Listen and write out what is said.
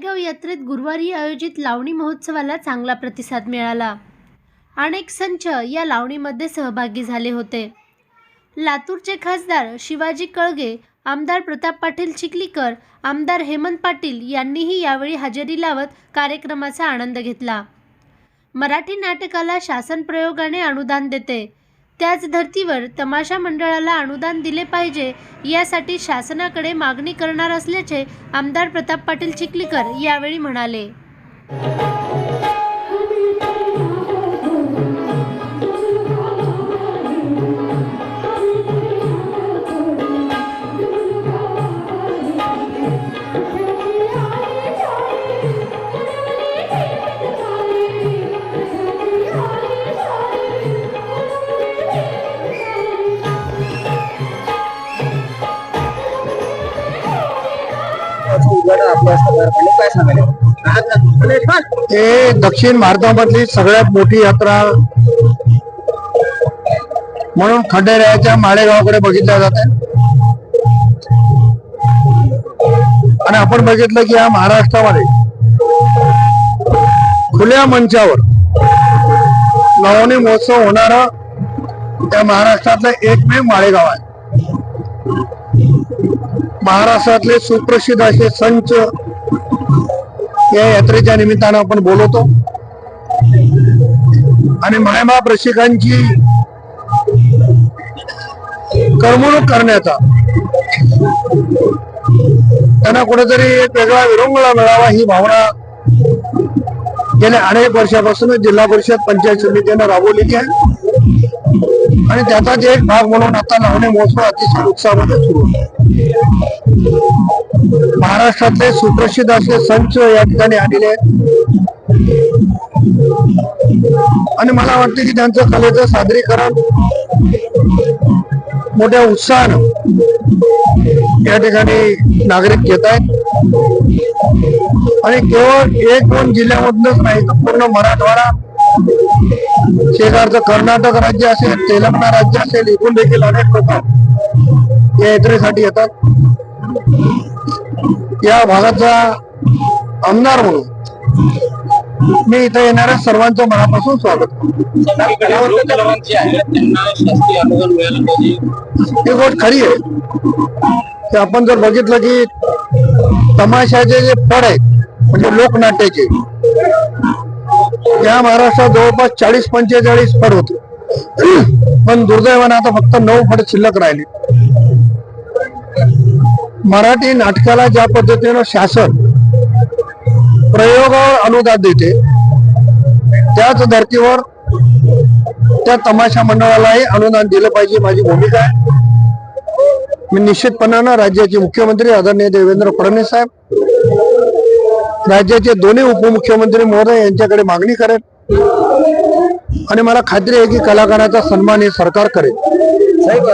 माळेगाव यात्रेत गुरुवारी आयोजित लावणी महोत्सवाला चांगला प्रतिसाद मिळाला. अनेक संच या लावणीमध्ये सहभागी झाले होते. लातूरचे खासदार शिवाजी कळगे आमदार प्रताप पाटील चिखलीकर आमदार हेमंत पाटील यांनीही यावेळी हजेरी लावत कार्यक्रमाचा आनंद घेतला. मराठी नाटकाला शासन प्रयोगाने अनुदान देते. त्याच धर्तीवर तमाशा मंडळाला अनुदान दिले पाहिजे यासाठी शासनाकडे मागणी करणार असल्याचे आमदार प्रताप पाटील चिखलीकर यावेळी म्हणाले. हे दक्षिण भारतामधली सगळ्यात मोठी यात्रा म्हणून खंडेरायाच्या माळेगावाकडे बघितल्या जाते आणि आपण बघितलं की या महाराष्ट्रामध्ये खुल्या मंचावर लावणी महोत्सव होणारा त्या महाराष्ट्रातलं एकमेव माळेगाव आहे. महाराष्ट्रातले सुप्रसिद्ध असे संच या यात्रेच्या निमित्तानं आपण बोलवतो. आणि मायबाप रसिकांची करमणूक करण्याचा त्यांना कुठेतरी एक वेगळा विरंगुळा मिळावा ही भावना गेल्या अनेक वर्षापासून जिल्हा परिषद पंचायत समितीनं राबवलेली आहे. आणि त्याचाच एक भाग म्हणून आता लावणे महोत्सव अतिशय उत्साहामध्ये सुरू महाराष्ट्रातले सुप्रसिद्ध असे संच या ठिकाणी आलेले आहेत. आणि मला वाटते की त्यांचं कलेचं सादरीकरण मोठ्या उत्साहानं या ठिकाणी नागरिक घेत आहेत. आणि केवळ एक दोन जिल्ह्यामधूनच नाही तर पूर्ण मराठवाडा शेजारचं कर्नाटक राज्य असेल तेलंगणा राज्य असेल इथून देखील अनेक लोक या यात्रेसाठी येतात. या भागाचा आमदार म्हणून मी इथं येणाऱ्या सर्वांचं मनापासून स्वागत ही गोष्ट खरी आहे. की आपण जर बघितलं की तमाशाचे जे फड आहेत म्हणजे लोकनाट्याचे या महाराष्ट्रात जवळपास चाळीस पंचेचाळीस फड होते. पण दुर्दैवाने आता फक्त नऊ फड शिल्लक राहिले. मराठी नाटकाला ज्या पद्धतीनं शासन प्रयोगावर अनुदान देते त्याच धर्तीवर त्या तमाशा मंडळालाही अनुदान दिलं पाहिजे माझी भूमिका आहे. मी निश्चितपणानं राज्याचे मुख्यमंत्री आदरणीय देवेंद्र फडणवीस साहेब राज्याचे दोन्ही उपमुख्यमंत्री महोदय यांच्याकडे मागणी करेल. आणि मला खात्री आहे की कलाकाराचा सन्मान हे सरकार करेल. साहेब